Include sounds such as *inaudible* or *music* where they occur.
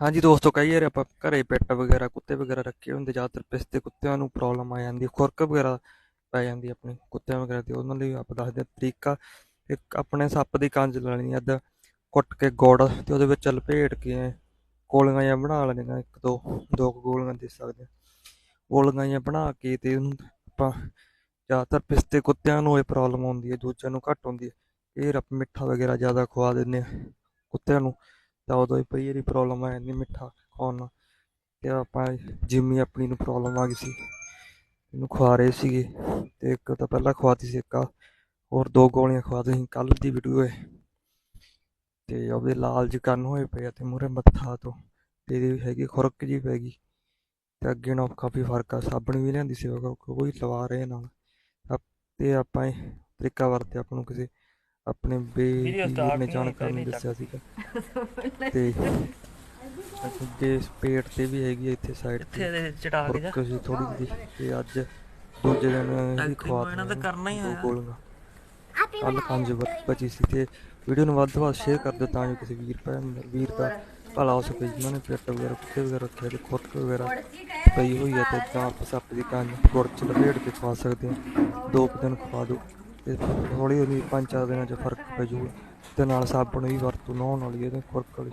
ਹਾਂਜੀ ਦੋਸਤੋ ਕਈ ਵਾਰ ਆਪਾਂ ਘਰੇ ਪੈਟ ਵਗੈਰਾ, ਕੁੱਤੇ ਵਗੈਰਾ ਰੱਖੇ ਹੁੰਦੇ, ਜ਼ਿਆਦਾਤਰ ਪਿਸਤੇ ਕੁੱਤਿਆਂ ਨੂੰ ਪ੍ਰੋਬਲਮ ਆ ਜਾਂਦੀ ਹੈ ਖੁਰਕ ਵਗੈਰਾ ਪੈ ਜਾਂਦੀ ਹੈ ਆਪਣੇ ਕੁੱਤਿਆਂ ਵਗੈਰਾ ਤੇ, ਉਹਨਾਂ ਲਈ ਆਪਾਂ ਦੱਸਦੇ ਹਾਂ ਤਰੀਕਾ। ਇੱਕ ਆਪਣੇ ਸੱਪ ਦੀ ਕੰਜ ਲੈਣੀ ਅੱਧ ਕੁੱਟ ਕੇ ਗੋੜ ਤੇ ਉਹਦੇ ਵਿੱਚ ਲਪੇਟ ਕੇ ਐਂ ਗੋਲੀਆਂ ਜਿਹੀਆਂ ਬਣਾ ਲੈਣੀਆਂ, ਇੱਕ, ਦੋ ਦੋ ਕੁ ਗੋਲੀਆਂ ਦੇ ਸਕਦੇ ਹਾਂ। ਗੋਲੀਆਂ ਜਿਹੀਆਂ ਬਣਾ ਕੇ ਤੇ ਉਹਨੂੰ ਆਪਾਂ ਜ਼ਿਆਦਾਤਰ ਪਿਸਤੇ ਕੁੱਤਿਆਂ ਨੂੰ ਇਹ ਪ੍ਰੋਬਲਮ ਆਉਂਦੀ ਹੈ, ਦੂਜਿਆਂ ਨੂੰ ਘੱਟ ਹੁੰਦੀ ਹੈ। ਇਹ ਆਪਾਂ ਮਿੱਠਾ ਵਗੈਰਾ ਜ਼ਿਆਦਾ ਖਵਾ ਦਿੰਦੇ ਹਾਂ ਕੁੱਤਿਆਂ ਨੂੰ। ਤਾਂ ਉਦੋਂ ਹੀ ਪਈ ਇਹਦੀ ਪ੍ਰੋਬਲਮ ਆ ਜਾਂਦੀ ਮਿੱਠਾ ਖਾਣ ਨਾਲ ਤੇ ਆਪਾਂ ਜਿੰਮੀ ਆਪਣੀ ਨੂੰ ਪ੍ਰੋਬਲਮ ਆ ਗਈ ਸੀ। ਇਹਨੂੰ ਖਵਾ ਰਹੇ ਸੀਗੇ। ਤੇ ਇੱਕ ਤਾਂ ਪਹਿਲਾਂ ਖਵਾਤੀ ਸੀ ਇੱਕ ਹੋਰ ਦੋ ਗੋਲੀਆਂ ਖਵਾਤੀ ਸੀ। ਕੱਲ ਦੀ ਵੀਡੀਓ ਹੈ। ਤੇ ਉਹਦੇ ਲਾਲ ਜੀ ਕੰਨ ਹੋਏ ਪਏ ਆ ਤੇ ਮੂਰੇ ਮੱਥਾ ਤੋਂ। ਤੇ ਇਹਦੀ ਹੈਗੀ ਖੁਰਕ ਜੀ ਪੈ ਗਈ। ਤੇ ਅੱਗੇ ਨਾਲ ਕਾਫੀ ਫ਼ਰਕ ਆ। ਸਾਬਣ ਵੀ ਲਿਆਂਦੀ ਸੀ ਉਹ। ਕੋਈ ਲਵਾ ਰਹੇ ਨਾਲ। ਆਪ- ਤੇ ਆਪਾਂ ਇਹ ਤਰੀਕਾ ਵਰਤੇ ਆਪਾਂ ਨੂੰ ਕਿਸੇ ਆਪਣੇ ਬੇ ਨੇ ਨਹੀਂ ਜਾਣਕਾਰ ਨੇ ਹੋਈ, ਦੱਸਿਆ ਸੀਗਾ। *laughs* ਤੇ ਅੱਗੇ ਪੇਟ ਤੇ ਵੀ ਹੈਗੀ ਆ ਇੱਥੇ ਸਾਈਡ ਇੱਥੇ ਤੇ। ਇਹਦੇ ਚਟਾ ਕੇ ਜਾ ਥੋੜੀ ਤੇ ਅੱਜ ਦੂਜੇ ਦਿਨ Acting ਖਵਾ ਇਹਨਾਂ ਦਾ ਕਰਨਾ ਹੀ ਹੋਇਆ। ਗੋਲੀਆਂ। ਕੱਲ ਪੰਜ ਬ- ਬਚੀ ਸੀ ਤੇ ਵੀਡੀਓ ਨੂੰ ਵੱਧ ਤੋਂ ਵੱਧ ਸ਼ੇਅਰ ਕਰ ਦਿਓ ਤਾਂ ਜੋ ਕਿਸੇ ਵੀਰ ਭੈਣ ਵੀਰ ਦਾ ਭਲਾ ਹੋ ਸਕੇ ਜਿਨ੍ਹਾਂ ਨੇ ਪੇਟ ਵਗੈਰਾ ਕੁੱਤੇ ਵਗੈਰਾ ਰੱਖੇ ਤੇ ਖੁਰਕ ਵਗੈਰਾ ਪਈ ਹੋਈ ਹੈ ਤੇ ਤਾਂ ਆਪਾਂ ਸੱਪ ਦੀ ਕੰਨ ਗੁੜ ਚ ਲਪੇਟ ਕੇ ਖਵਾ ਸਕਦੇ ਹਾਂ ਦੋ ਕੁ ਦਿਨ ਖਵਾ ਦਿਓ। ਤੇ ਹੌਲੀ ਹੌਲੀ ਪੰਜ ਚਾਰ ਦਿਨਾਂ ਚ ਫ਼ਰਕ ਪੈ ਜਾਊਗਾ ਤੇ ਨਾਲ ਸਾਬਣ ਵੀ ਵਰਤੋਂ ਨਹਾਉਣ ਵਾਲੀ ਇਹਦੇ ਖੁਰਕ ਵਾਲੀ।